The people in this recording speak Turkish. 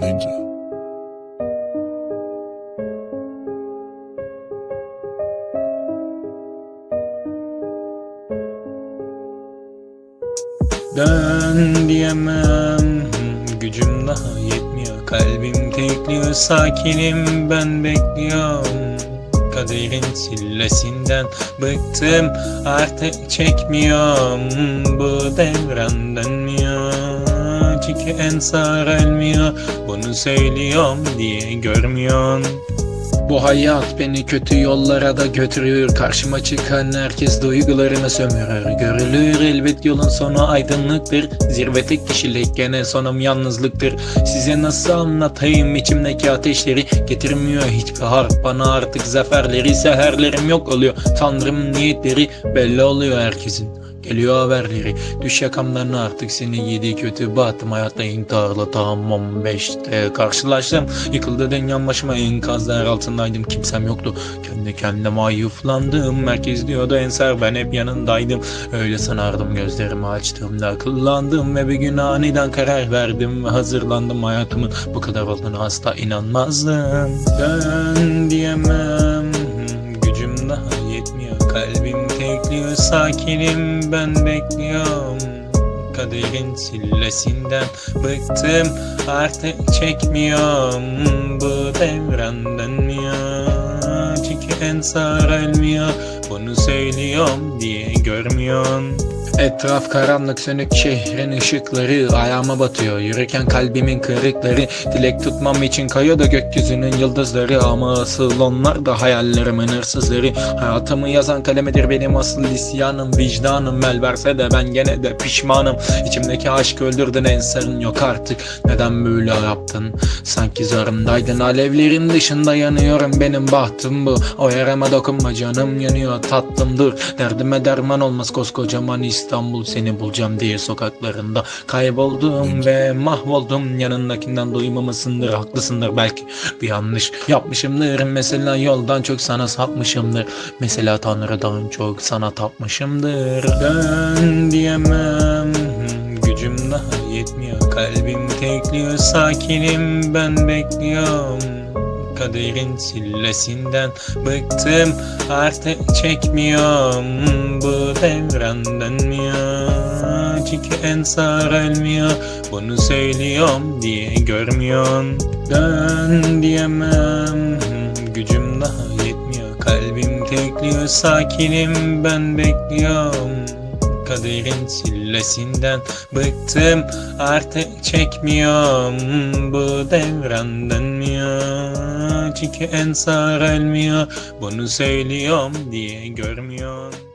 saplayınca. Ben diyemem Gücüm daha yetmiyor. Kalbim tekliyor Sakinim ben bekliyorum. Kaderin sillesinden Bıktım artık çekmiyorum. Bu devran dönmüyor Çünkü en ensar elmiyor bunu söylüyorum diye görmüyorsun. Bu hayat beni kötü yollara da götürüyor Karşıma çıkan herkes duygularını sömürür. Görülür elbet yolun sonu aydınlıktır. Zirve kişilik gene sonum yalnızlıktır. Size nasıl anlatayım içimdeki ateşleri? Getirmiyor hiçbir harp bana artık zaferleri Seherlerim yok oluyor. Tanrım niyetleri belli oluyor herkesin Geliyor haberleri Düş yakamdan artık seni yedi kötü battım Hayatta intiharla tam 15'te karşılaştım. Yıkıldı dünyam başıma enkazlar altındaydım Kimsem yoktu. Kendi kendime ayıflandım Merkez diyordu Ensar ben hep yanındaydım. Öyle sanardım gözlerimi açtığımda akıllandım Ve bir gün aniden karar verdim Ve hazırlandım. Hayatımın bu kadar olduğunu asla inanmazdım. Dön diyemem Sakinim ben bekliyorum. Kaderin sillesinden Bıktım artık çekmiyorum. Bu devran dönmüyor Çünkü ensar ölmüyor. Bunu söylüyorum diye görmüyorsun Etraf karanlık sönük şehrin ışıkları Ayağıma batıyor. Yürürken kalbimin kırıkları Dilek tutmam için kayıyor da gökyüzünün yıldızları. Ama asıl onlar da hayallerimin hırsızları. Hayatımı yazan kalemidir benim asıl isyanım. Vicdanım el verse de ben gene de pişmanım. İçimdeki aşk öldürdün ensarın yok artık. Neden böyle yaptın? Sanki zarımdaydın. Alevlerin dışında yanıyorum. Benim bahtım bu. O yarama dokunma canım yanıyor. Tatlım dur Derdime derman olmaz koskocaman İstanbul seni bulacağım diye sokaklarında. Kayboldum ve mahvoldum. Yanındakinden duymamasındır haklısındır belki. Bir yanlış yapmışımdır. Mesela yoldan çok sana sapmışımdır. Mesela Tanrı'dan çok sana tapmışımdır. Dön diyemem. Gücüm daha yetmiyor. Kalbim tekliyor. Sakinim ben bekliyorum Kaderin sillesinden Bıktım. Artık çekmiyorum Bu devran dönmüyor Çünkü ensar ölmüyor Bunu söylüyorum diye görmüyorsun. Dön diyemem Gücüm daha yetmiyor. Kalbim tekliyor Sakinim ben bekliyorum. Kaderin sillesinden Bıktım. Artık çekmiyorum Bu devran dönmüyor Çünkü ensar ölmüyor Bunu söylüyorum diye görmüyorsun